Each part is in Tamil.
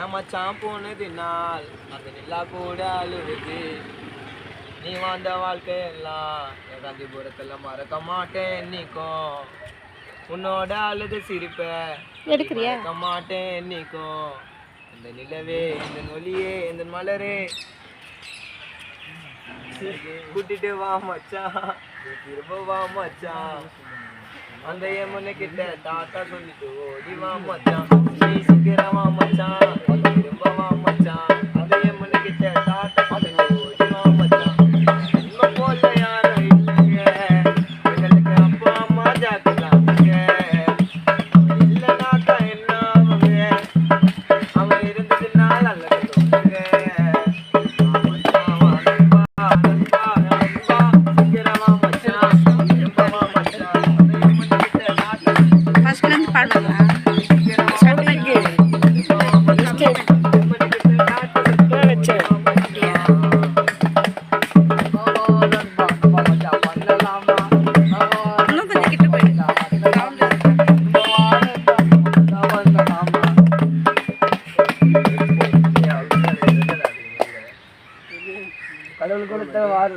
என் மச்சான் போனது நாள். அந்த நிலா கூட அழுவுது நீ வாழ்ந்த வாழ்க்கையெல்லாம் என் காந்திபுரத்துல மறக்க மாட்டேன் என்னைக்கும் உன்னோட அழுது சிரிப்ப எடுக்கிறியா? மறக்க மாட்டேன் என்னைக்கும் இந்த நிலவே இந்த நொலியே இந்த மலரே. கூட்டிட்டு வா மச்சான். நீ திரும்ப வா மச்சான். அந்த எம்மனை கிட்ட தாத்தா சொல்லிட்டு ஓடிவா மச்சான். நீ சீக்கிரம் மச்சான். திரும்பவா மச்சான். வார்.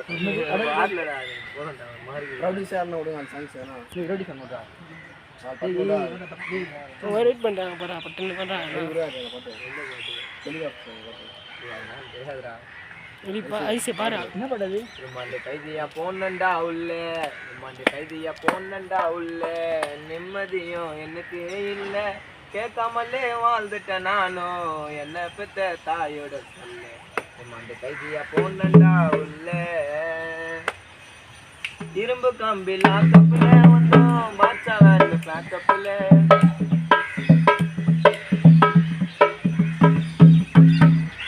ரவுடி சார்னு விடுங்க அந்த சாங்ஸ் வேணாம் நீ ரவுடி சார் மட்டும் வெயிட் பண்ணுறாங்க பாரு. பட்டுன்னு பண்ணுறாங்க வெளிப்பா ஐசி. பாரு. என்ன பட்டது ரிமாண்டு கைதியா போனண்டா உள்ள. ரிமாண்டு கைதியா போனண்டா உள்ள. நிம்மதியும் எனக்கு இல்ல. கேட்காமலே வாழ்ந்துட்டேன் நானும் என்ன பெத்த தாயோட சொல்ல. ரிமாண்டு கைதியா போனண்டா உள்ள. இரும்பு கம்பி லாக்கப்புல வந்தோம். பாட்சாவா வேண்டு பேக்கப்புல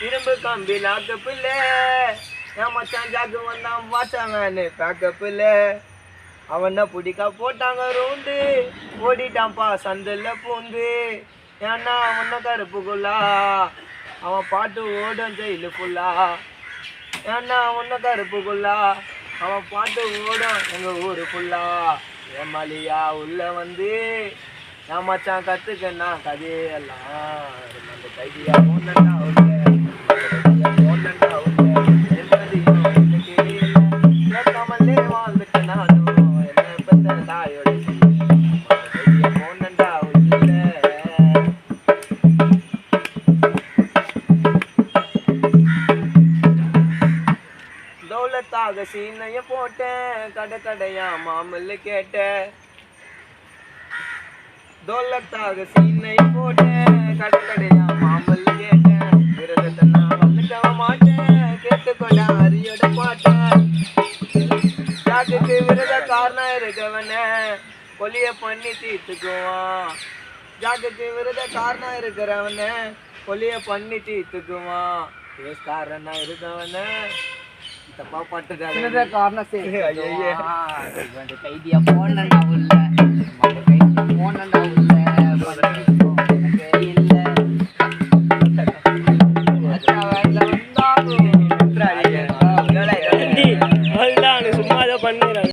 இரும்பு கம்பி லாக்கப்புல என் மச்சான் ஜாக்கு வந்தான். வாச்சான் பேக்கப்புல அவனை பிடிக்கா போட்டாங்க ரூண்டு ஓடிட்டான்ப்பா சந்தில் பூந்து. ஏன்னா அவன கருப்புக்குள்ளா. அவன் பாட்டு ஓடும் ஜெயிலு ஃபுல்லா ஏன்னா அவன கருப்புக்குள்ளா? அவன் பாட்டு ஓடும் எங்கள் ஊரு ஃபுல்லா ஏமாலியா உள்ள வந்து நான் மச்சான் கற்றுக்கண்ணா கதையெல்லாம். அந்த கைதியா போனண்டா சோளத்தாக சீனைய போட்டேன். கடை கடையா மாமல்ல கேட்டேன். தோலத்தாக சீனைய போட்டேன். கடை கடையா மாமல்ல கேட்டேன். விரதத்தை நான் வந்துட்டவ மாட்டேன். கேட்டுக்கொண்ட அரியோட பாட்டேன். ஜாக்குக்கு விரத காரணம் இருக்கவன பொலிய பண்ணி தீர்த்துக்குவான். ஜாக்குக்கு விரத காரணம் இருக்கிறவன பொலிய பண்ணி தீத்துக்குவான் காரணா இருக்கவன தப்பா பட்டுட்டாங்க காரணம் சரி ஐயையே. கைதியா போனண்டா உள்ள கைதியா போனண்டா உள்ள